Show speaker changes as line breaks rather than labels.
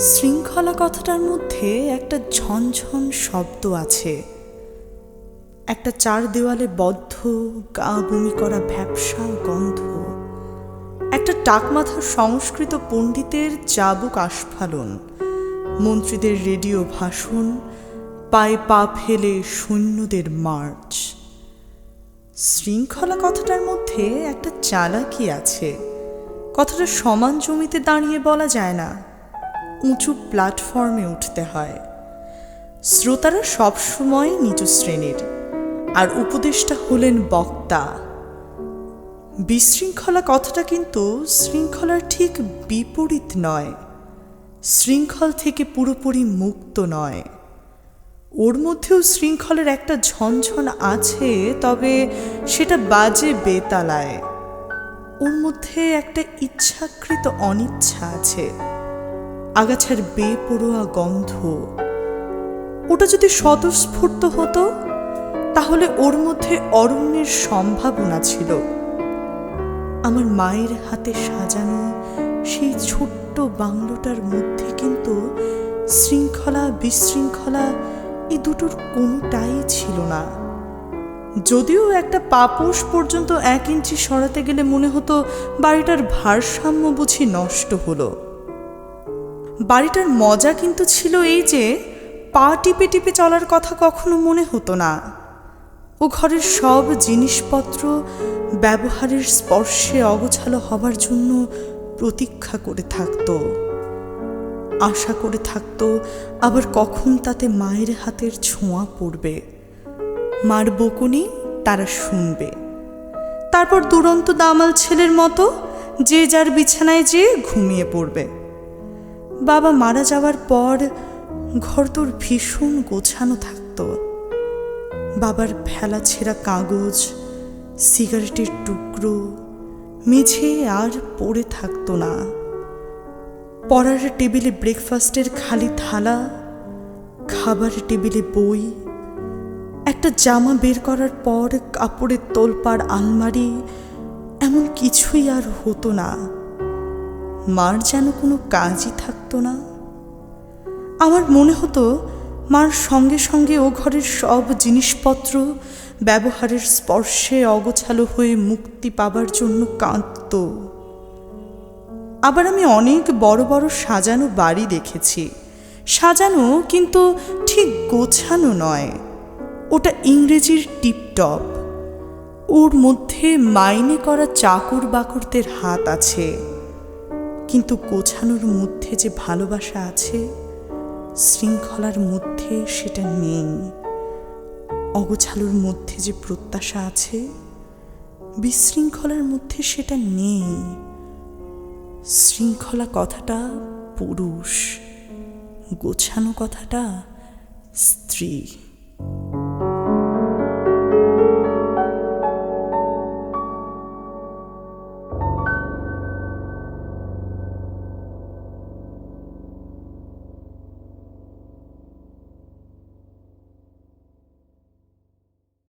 শৃঙ্খলা কথাটার মধ্যে একটা ঝনঝন শব্দ আছে। একটা চার দেওয়ালে বদ্ধ, গা বমি করা ভ্যাবসা গন্ধ। একটা টাকমাথা সংস্কৃত পণ্ডিতের চাবুক আস্ফালন। মন্ত্রীদের রেডিও ভাষণ, পায়ে পা ফেলে সৈন্যদের মার্চ। শৃঙ্খলা কথাটার মধ্যে একটা চালাকি আছে। কথাটা সমান জমিতে দাঁড়িয়ে বলা যায় না। উঁচু প্ল্যাটফর্মে উঠতে হয়। শ্রোতারা সবসময় নিচু শ্রেণির। আর উপদেষ্টা হলেন বক্তা। বিশৃঙ্খলা কথাটা কিন্তু শৃঙ্খলার ঠিক বিপরীত নয়। শৃঙ্খল থেকে পুরোপুরি মুক্ত নয়। ওর মধ্যেও শৃঙ্খলের একটা ঝনঝন আছে, তবে সেটা বাজে বেতালায়। ওর মধ্যে একটা ইচ্ছাকৃত অনিচ্ছা আছে। আগাছার বেপরোয়া গন্ধ। ওটা যদি স্বতঃস্ফূর্ত হতো, তাহলে ওর মধ্যে অরণ্যের সম্ভাবনা ছিল। আমার মায়ের হাতে সাজানো সেই ছোট্ট বাংলোটার মধ্যে কিন্তু শৃঙ্খলা, বিশৃঙ্খলা এই দুটোর কোনটাই ছিল না। যদিও একটা পাপোশ পর্যন্ত এক ইঞ্চি সরাতে গেলে মনে হতো বাড়িটার ভারসাম্য বুঝি নষ্ট হলো। বাড়িটার মজা কিন্তু ছিল এই যে, পা টিপে টিপে চলার কথা কখনো মনে হতো না। ও ঘরের সব জিনিসপত্র ব্যবহারের স্পর্শে অগোছালো হবার জন্য প্রতীক্ষা করে থাকতো। আশা করে থাকতো আবার কখন তাতে মায়ের হাতের ছোঁয়া পড়বে। মার বকুনি তারা শুনবে। তারপর দুরন্ত দামাল ছেলের মতো যে যার বিছানায় যেয়ে ঘুমিয়ে পড়বে। বাবা মারা যাওয়ার পর ঘর তোর ভীষণ গোছানো থাকতো। বাবার ফেলা ছেঁড়া কাগজ, সিগারেটের টুকরো, মেঝে আর পড়ে থাকতো না। পড়ার টেবিলে ব্রেকফাস্টের খালি থালা, খাবার টেবিলে বই, একটা জামা বের করার পর কাপড়ের তোলপাড় আলমারি, এমন কিছুই আর হতো না। মার যেন কোনো কাজই থাকতো না। আমার মনে হতো, মার সঙ্গে সঙ্গে ও ঘরের সব জিনিসপত্র ব্যবহারের স্পর্শে অগোছালো হয়ে মুক্তি পাবার জন্য কাঁদত। আবার আমি অনেক বড় বড় সাজানো বাড়ি দেখেছি। সাজানো কিন্তু ঠিক গোছানো নয়। ওটা ইংরেজির টিপটপ। ওর মধ্যে মাইনে করা চাকর বাকরদের হাত আছে। কিন্তু গোছানোর মধ্যে যে ভালোবাসা আছে, শৃঙ্খলার মধ্যে সেটা নেই। অগোছালোর মধ্যে যে প্রত্যাশা আছে, বিশৃঙ্খলার মধ্যে সেটা নেই। শৃঙ্খলা কথাটা পুরুষ, গোছানো কথাটা স্ত্রী।